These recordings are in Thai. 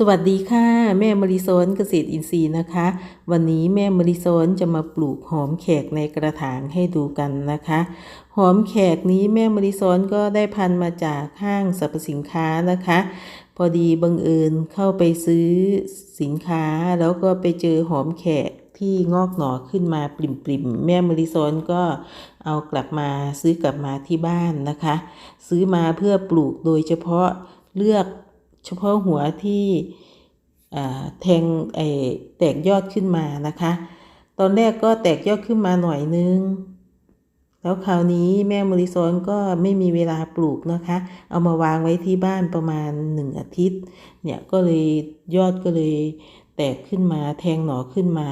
สวัสดีค่ะ แม่มริโซนเกษตรอินทรีย์นะคะ วันนี้แม่มริโซนจะมาปลูกหอมแขกในกระถางให้ดูกันนะคะ หอมแขกนี้แม่มริโซนก็ได้พันมาจากห้างสรรพสินค้านะคะ พอดีบังเอิญเข้าไปซื้อสินค้าแล้วก็ไปเจอหอมแขกที่งอกหน่อขึ้นมาปริ่มๆ แม่มริโซนก็เอากลับมาซื้อกลับมาที่บ้านนะคะ ซื้อมาเพื่อปลูกโดยเฉพาะเลือก เฉพาะหัวที่แทงไอแตกยอดขึ้นมานะคะ ตอนแรกก็แตกยอดขึ้นมาหน่อยนึง แล้วคราวนี้แม่มริซอนก็ไม่มีเวลาปลูกนะคะ เอามาวางไว้ที่บ้านประมาณหนึ่งอาทิตย์ เนี่ยก็เลยยอดก็เลย แตกขึ้นมาแทงหน่อขึ้นมา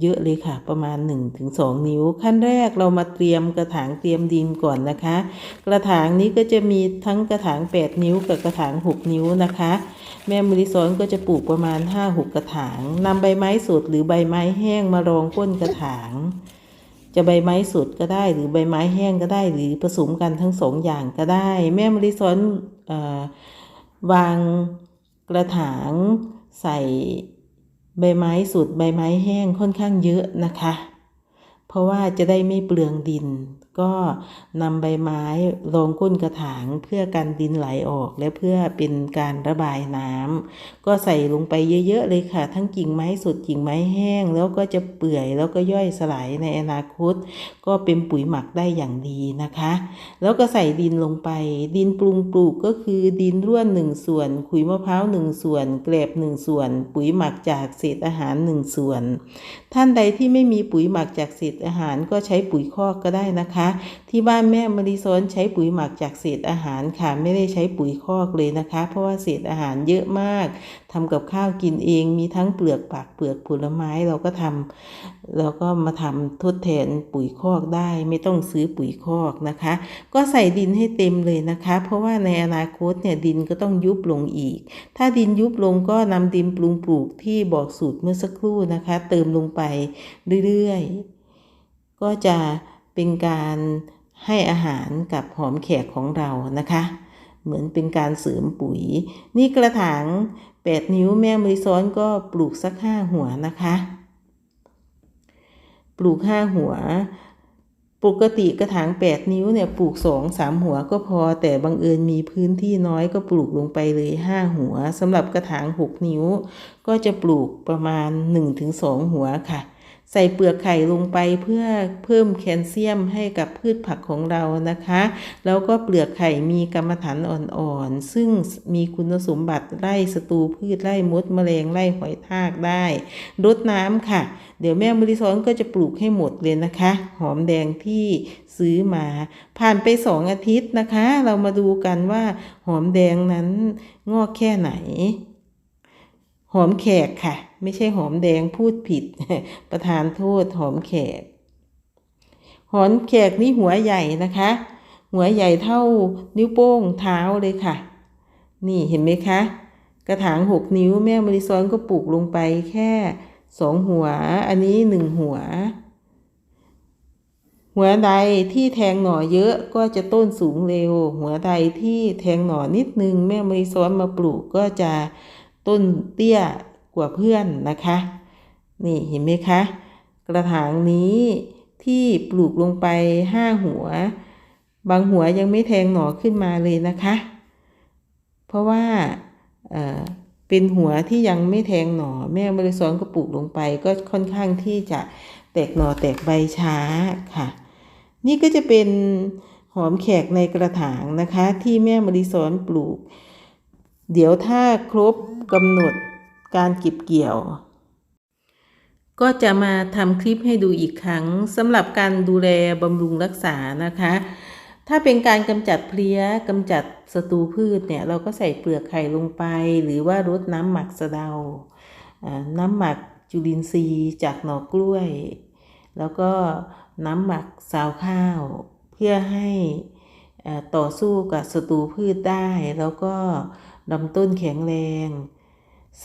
เยอะเลยค่ะประมาณ 1-2 นิ้ว ขั้นแรกเรามาเตรียมกระถางเตรียมดินก่อนนะคะ กระถางนี้ก็จะมีทั้งกระถาง 8 นิ้วกับกระถาง 6 นิ้วนะคะ แม่มริซอนก็จะปลูกประมาณ 5-6 กระถางนำใบไม้สดหรือใบไม้แห้งมารองก้นกระถางจะใบไม้สดก็ได้หรือใบไม้แห้งก็ได้ หรือผสมกันทั้งสองอย่างก็ได้ แม่มริซอนอวางกระถางใส่ ใบไม้สุดใบไม้แห้งค่อนข้างเยอะนะคะ เพราะว่าจะได้ไม่เปลืองดิน ก็นำใบไม้รองก้นกระถางเพื่อกันดินไหลออกและเพื่อเป็นการระบายน้ำก็ใส่ลงไปเยอะๆเลยค่ะ ทั้งกิ่งไม้สดกิ่งไม้แห้ง แล้วก็จะเปื่อยแล้วก็ย่อยสลายในอนาคต ก็เป็นปุ๋ยหมักได้อย่างดีนะคะ แล้วก็ใส่ดินลงไป ดินปรุงปลูกก็คือดินร่วนหนึ่งส่วน ขุยมะพร้าวหนึ่งส่วนแกลบหนึ่งส่วน ปุ๋ยหมักจากเศษอาหารหนึ่งส่วน ท่านใดที่ไม่มีปุ๋ยหมักจากเศษอาหารก็ใช้ปุ๋ยคอกก็ได้นะคะที่บ้านแม่มริซอนใช้ปุ๋ยหมักจากเศษอาหารค่ะไม่ได้ใช้ปุ๋ยคอกเลยนะคะ เพราะว่าเศษอาหารเยอะมากทำกับข้าวกินเองมีทั้งเปลือกผักเปลือกผลไม้เราก็ทำเราก็มาทำทดแทนปุ๋ยคอกได้ ไม่ต้องซื้อปุ๋ยคอกนะคะ ก็ใส่ดินให้เต็มเลยนะคะ เพราะว่าในอนาคตเนี่ยดินก็ต้องยุบลงอีก ถ้าดินยุบลงก็นำดินปรุงปลูกที่บอกสูตรเมื่อสักครู่นะคะ เติมลงไปเรื่อยๆ ก็จะ เป็นการให้อาหารกับหอมแขกของเรานะคะ เหมือนเป็นการเสริมปุ๋ย นี่กระถาง 8 นิ้วแม่มริซ้อนก็ปลูกสักห้าหัวนะคะ ปลูกห้าหัว ปกติกระถาง 8 นิ้วเนี่ยปลูก2 3หัวก็พอแต่บังเอิญมีพื้นที่น้อยก็ปลูกลงไปเลย5หัวสำหรับกระถาง 6 นิ้ว ก็จะปลูกประมาณ 1-2 หัวค่ะ ใส่เปลือกไข่ลงไปเพื่อเพิ่มแคลเซียมให้กับพืชผักของเรานะคะ แล้วก็เปลือกไข่มีกรรมฐานอ่อนๆ ซึ่งมีคุณสมบัติไล่ศัตรูพืชไล่มดแมลงไล่หอยทากได้รดน้ำค่ะ เดี๋ยวแม่มริซอนก็จะปลูกให้หมดเลยนะคะ หอมแดงที่ซื้อมา ผ่านไปสองอาทิตย์นะคะ เรามาดูกันว่าหอมแดงนั้นงอกแค่ไหน หอมแขกค่ะ ไม่ใช่หอมแดงพูดผิด ประธานโทษหอมแขก หอมแขกนี่หัวใหญ่นะคะ หัวใหญ่เท่านิ้วโป้งเท้าเลยค่ะ นี่เห็นไหมคะ กระถางหกนิ้วแม่มริซอนก็ปลูกลงไปแค่สองหัว อันนี้หนึ่งหัว หัวใดที่แทงหน่อเยอะก็จะต้นสูงเร็ว หัวใดที่แทงหน่อนิดนึง แม่มริซอนมาปลูกก็จะ ต้นเตี้ยกว่าเพื่อนนะคะ นี่เห็นไหมคะ กระถางนี้ที่ปลูกลงไปห้าหัว บางหัวยังไม่แทงหน่อขึ้นมาเลยนะคะ เพราะว่าเเป็นหัวที่ยังไม่แทงหน่อ แม่บริสอนก็ปลูกลงไปก็ค่อนข้างที่จะแตกหน่อแตกใบช้าค่ะ นี่ก็จะเป็นหอมแขกในกระถางนะคะ ที่แม่มริสอนปลูก เดี๋ยวถ้าครบกำหนดการเก็บเกี่ยว ก็จะมาทำคลิปให้ดูอีกครั้งสำหรับการดูแลบำรุงรักษานะคะ ถ้าเป็นการกำจัดเพลี้ยกำจัดศัตรูพืชเนี่ยเราก็ใส่เปลือกไข่ลงไป หรือว่ารดน้ำหมักสะเดา น้ำหมักจุลินทรีย์จากหน่อกล้วย แล้วก็น้ำหมักสาวข้าว เพื่อให้ต่อสู้กับศัตรูพืชได้แล้วก็ ลำต้นแข็งแรง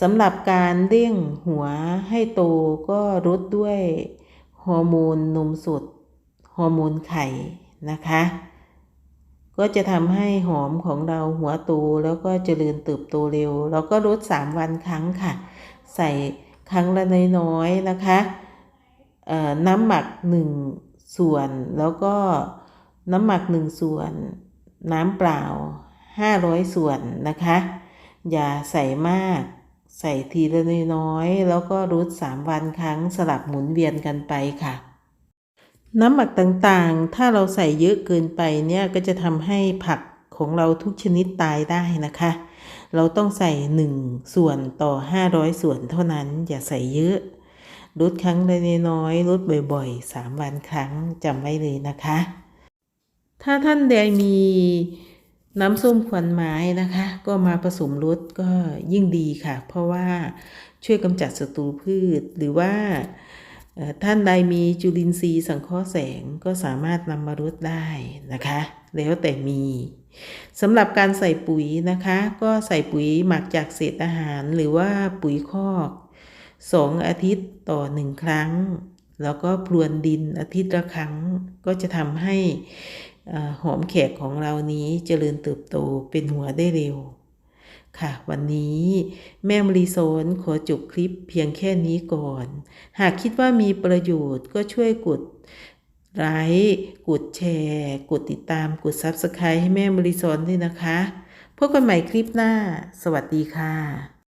สำหรับการเร่งหัวให้โตก็รดด้วยฮอร์โมนนมสดฮอร์โมนไข่นะคะ ก็จะทำให้หอมของเราหัวโตแล้วก็เจริญเติบโตเร็วเราก็ลด3วันครั้งค่ะ ใส่ครั้งละน้อยๆนะคะน้ำหมัก 1 ส่วนแล้วก็น้ำหมัก 1 ส่วนน้ำเปล่า 500 ส่วนนะคะ อย่าใส่มาก ใส่ทีละน้อยๆแล้วก็รุด3วันครั้งสลับหมุนเวียนกันไปค่ะ น้ำหมักต่างๆ ถ้าเราใส่เยอะเกินไปเนี่ยก็จะทำให้ผักของเราทุกชนิดตายได้นะคะ เราต้องใส่ 1 ส่วนต่อ 500 ส่วนเท่านั้น อย่าใส่เยอะลดครั้งละน้อยๆลดบ่อยๆ 3 วันครั้งจำไว้เลยนะคะ ถ้าท่านใดมี น้ำส้มควันไม้นะคะ ก็มาผสมรสก็ยิ่งดีค่ะ เพราะว่าช่วยกำจัดศัตรูพืช หรือว่าท่านใดมีจุลินทรีย์สังเคราะห์แสงก็สามารถนำมารดได้นะคะ แล้วแต่มีสำหรับการใส่ปุ๋ยนะคะ ก็ใส่ปุ๋ยหมักจากเศษอาหารหรือว่าปุ๋ยคอกสองอาทิตย์ต่อหนึ่งครั้ง แล้วก็พรวนดินอาทิตย์ละครั้งก็จะทำให้ หอมแขกของเรานี้เจริญเติบโตเป็นหัวได้เร็ว ค่ะ วันนี้แม่มรีโซนขอจบคลิปเพียงแค่นี้ก่อน หากคิดว่ามีประโยชน์ก็ช่วยกดไลค์กดแชร์ กดติดตามกด Subscribe ให้แม่มรีโซนด้วยนะคะ พบกันใหม่คลิปหน้า สวัสดีค่ะ